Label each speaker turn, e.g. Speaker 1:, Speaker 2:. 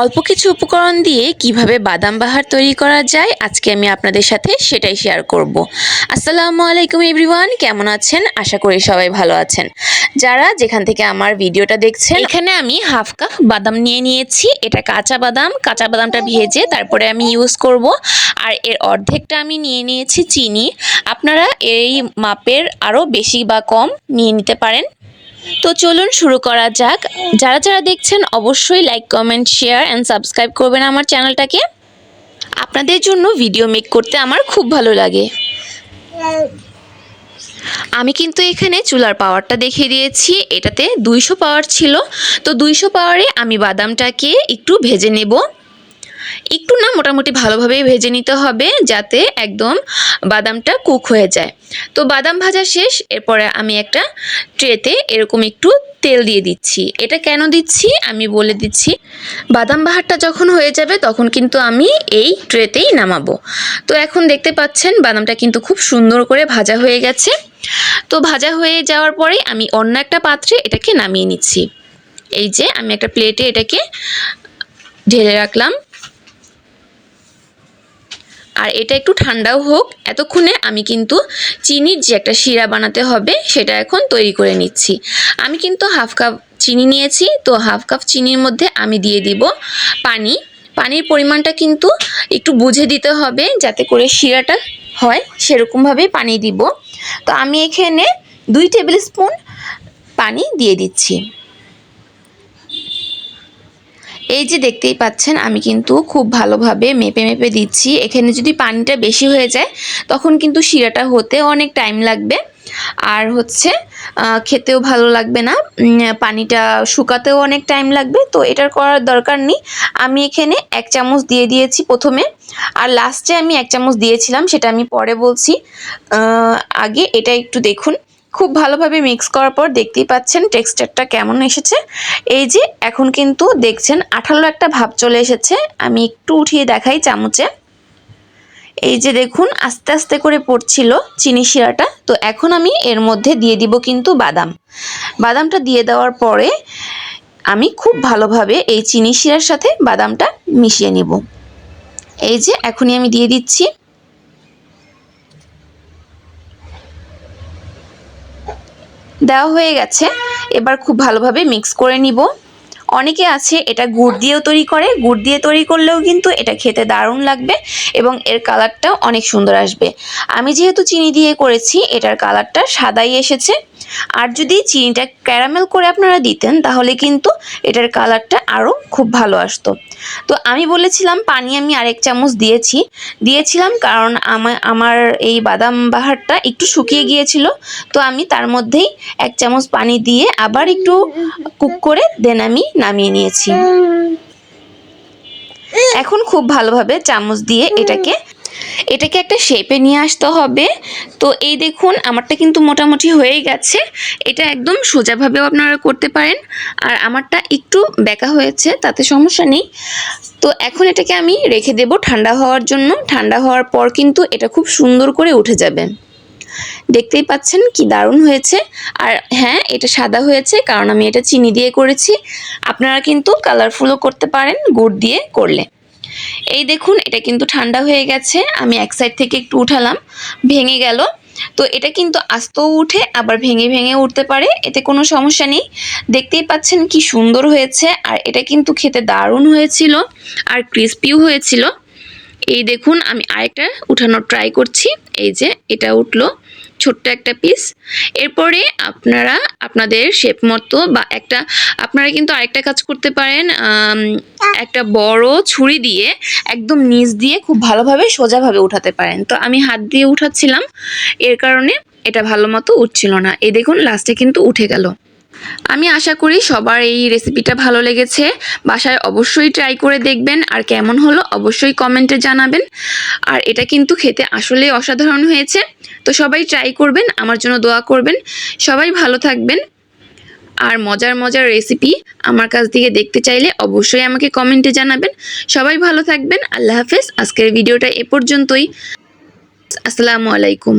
Speaker 1: অল্প কিছু উপকরণ দিয়ে কীভাবে বাদাম বাহার তৈরি করা যায়, আজকে আমি আপনাদের সাথে সেটাই শেয়ার করব। আসসালামু আলাইকুম এভরিওয়ান কেমন আছেন? আশা করি সবাই ভালো আছেন। যারা যেখান থেকে আমার ভিডিওটা দেখছেন, এখানে আমি হাফ কাপ বাদাম নিয়ে নিয়েছি। এটা কাঁচা বাদাম, কাঁচা বাদামটা ভেজে তারপরে আমি ইউজ করব। আর এর অর্ধেকটা আমি নিয়ে নিয়েছি চিনি। আপনারা এই মাপের আরও বেশি বা কম নিয়ে নিতে পারেন। তো চলুন শুরু করা যাক। যারা যারা দেখছেন, অবশ্যই like comment share and subscribe করবেন আমার চ্যানেলটাকে। আপনাদের জন্য ভিডিও মেক করতে আমার খুব ভালো লাগে। আমি কিন্তু এখানে চুলার পাওয়ারটা দেখিয়ে দিয়েছি। এটাতে দুইশো পাওয়ার ছিল। তো দুইশো পাওয়ারে আমি বাদামটাকে একটু ভেজে নেব। একটু না মোটামুটি ভালোভাবেই ভেজে নিতে হবে যাতে একদম বাদামটা কুক হয়ে যায়। তো বাদাম ভাজা শেষ, এরপরে আমি একটা ট্রেতে এরকম একটু তেল দিয়ে দিচ্ছি। এটা কেন দিচ্ছি? আমি বলে দিচ্ছি, বাদাম বাহারটা যখন হয়ে যাবে তখন কিন্তু আমি এই ট্রেতেই নামাবো। তো এখন দেখতে পাচ্ছেন বাদামটা কিন্তু খুব সুন্দর করে ভাজা হয়ে গেছে। তো ভাজা হয়ে যাওয়ার পরে আমি অন্য একটা পাত্রে এটাকে নামিয়ে নিচ্ছি। এই যে আমি একটা প্লেটে এটাকে ঢেলে রাখলাম। আর এটা একটু ঠান্ডাও হোক, এতক্ষণে আমি কিন্তু চিনির যে একটা শিরা বানাতে হবে সেটা এখন তৈরি করে নিচ্ছি। আমি কিন্তু হাফ কাপ চিনি নিয়েছি, তো হাফ কাপ চিনির মধ্যে আমি দিয়ে দিব পানি। পানির পরিমাণটা কিন্তু একটু বুঝে দিতে হবে যাতে করে শিরাটা হয়, সেরকমভাবেই পানি দিব। তো আমি এখানে দুই টেবিল স্পুন পানি দিয়ে দিচ্ছি। এই যে দেখতেই পাচ্ছেন, আমি কিন্তু খুব ভালোভাবে মেপে মেপে দিচ্ছি। এখানে যদি পানিটা বেশি হয়ে যায়, তখন কিন্তু শিরাটা হতে অনেক টাইম লাগবে। আর হচ্ছে খেতেও ভালো লাগবে না। পানিটা শুকাতেও অনেক টাইম লাগবে। তো এটার করার দরকার নেই। আমি এখানে এক চামচ দিয়ে দিয়েছি প্রথমে। আর লাস্টে আমি এক চামচ দিয়েছিলাম, সেটা আমি পরে বলছি। আগে এটা একটু দেখুন। খুব ভালোভাবে মিক্স করার পর দেখতেই পাচ্ছেন টেক্সচারটা কেমন এসেছে। এই যে এখন কিন্তু দেখছেন আঠালো একটা ভাব চলে এসেছে। আমি একটু উঠিয়ে দেখাই চামচে। এই যে দেখুন, আস্তে আস্তে করে পড়ছিল চিনি শিরাটা। তো এখন আমি এর মধ্যে দিয়ে দিব কিন্তু বাদাম। বাদামটা দিয়ে দেওয়ার পরে আমি খুব ভালোভাবে এই চিনি শিরার সাথে বাদামটা মিশিয়ে নিব। এই যে এখনই আমি দিয়ে দিচ্ছি। দেওয়া হয়ে গেছে। এবার খুব ভালোভাবে মিক্স করে নিব। অনেকে আছে, এটা গুড় দিয়েও তৈরি করে, গুড় দিয়ে তৈরি করলেও কিন্তু এটা খেতে দারুণ লাগবে এবং এর কালারটাও অনেক সুন্দর আসবে। আমি যেহেতু চিনি দিয়ে করেছি, এটার কালারটা সাদাই এসেছে। আর যদি চিনিটা ক্যারামেল করে আপনারা দিতেন, তাহলে কিন্তু এটার কালারটা আরও খুব ভালো আসতো। তো আমি বলেছিলাম, পানি আমি আরেক চামচ দিয়েছি। দিয়েছিলাম কারণ আমার আমার এই বাদাম বাহারটা একটু শুকিয়ে গিয়েছিল, তো আমি তার মধ্যেই এক চামচ পানি দিয়ে আবার একটু কুক করে দেন আমি নামিয়ে নিয়েছি। এখন খুব ভালোভাবে চামচ দিয়ে এটাকে এটাকে একটা শেপে নিয়ে আসতে হবে। তো এই দেখুন, আমারটা কিন্তু মোটামুটি হয়ে গেছে। এটা একদম সোজাভাবেও আপনারা করতে পারেন। আর আমারটা একটু বেঁকা হয়েছে, তাতে সমস্যা নেই। তো এখন এটাকে আমি রেখে দেব ঠান্ডা হওয়ার জন্য। ঠান্ডা হওয়ার পর কিন্তু এটা খুব সুন্দর করে উঠে যাবে। দেখতেই পাচ্ছেন কি দারুণ হয়েছে। আর হ্যাঁ এটা সাদা হয়েছে, কারণ আমি এটা চিনি দিয়ে করেছি। আপনারা কিন্তু কালারফুলও করতে পারেন, গুড় দিয়ে করলে। এই দেখুন, এটা কিন্তু ঠান্ডা হয়ে গেছে। আমি এক সাইড থেকে একটু উঠালাম, ভেঙে গেল। তো এটা কিন্তু আস্তেও উঠে, আবার ভেঙে ভেঙে উঠতে পারে, এতে কোনো সমস্যা নেই। দেখতেই পাচ্ছেন কি সুন্দর হয়েছে, আর এটা কিন্তু খেতে দারুণ হয়েছিল, আর ক্রিস্পিও হয়েছিল। এই দেখুন, আমি আরেকটা উঠানোর ট্রাই করছি। এই যে, এটা উঠল। ছোট্ট একটা পিস এরপরে আপনারা আপনাদের শেপ মতো বা একটা, আপনারা কিন্তু আরেকটা কাজ করতে পারেন একটা বড় ছুরি দিয়ে একদম নিচ দিয়ে খুব ভালোভাবে সোজাভাবে উঠাতে পারেন। তো আমি হাত দিয়ে উঠাচ্ছিলাম, এর কারণে এটা ভালো মতো উঠছিল না। এই দেখুন লাস্টে কিন্তু উঠে গেল। আমি আশা করি সবার এই রেসিপিটা ভালো লেগেছে। বাসায় অবশ্যই ট্রাই করে দেখবেন। আর কেমন হলো অবশ্যই কমেন্টে জানাবেন। আর এটা কিন্তু খেতে আসলে অসাধারণ হয়েছে। তো সবাই ট্রাই করবেন, আমার জন্য দোয়া করবেন। সবাই ভালো থাকবেন। আর মজার মজার রেসিপি আমার কাছ থেকে দেখতে চাইলে অবশ্যই আমাকে কমেন্টে জানাবেন। সবাই ভালো থাকবেন। আল্লাহ হাফেজ। আজকের ভিডিওটা এ পর্যন্তই। আসসালামু আলাইকুম।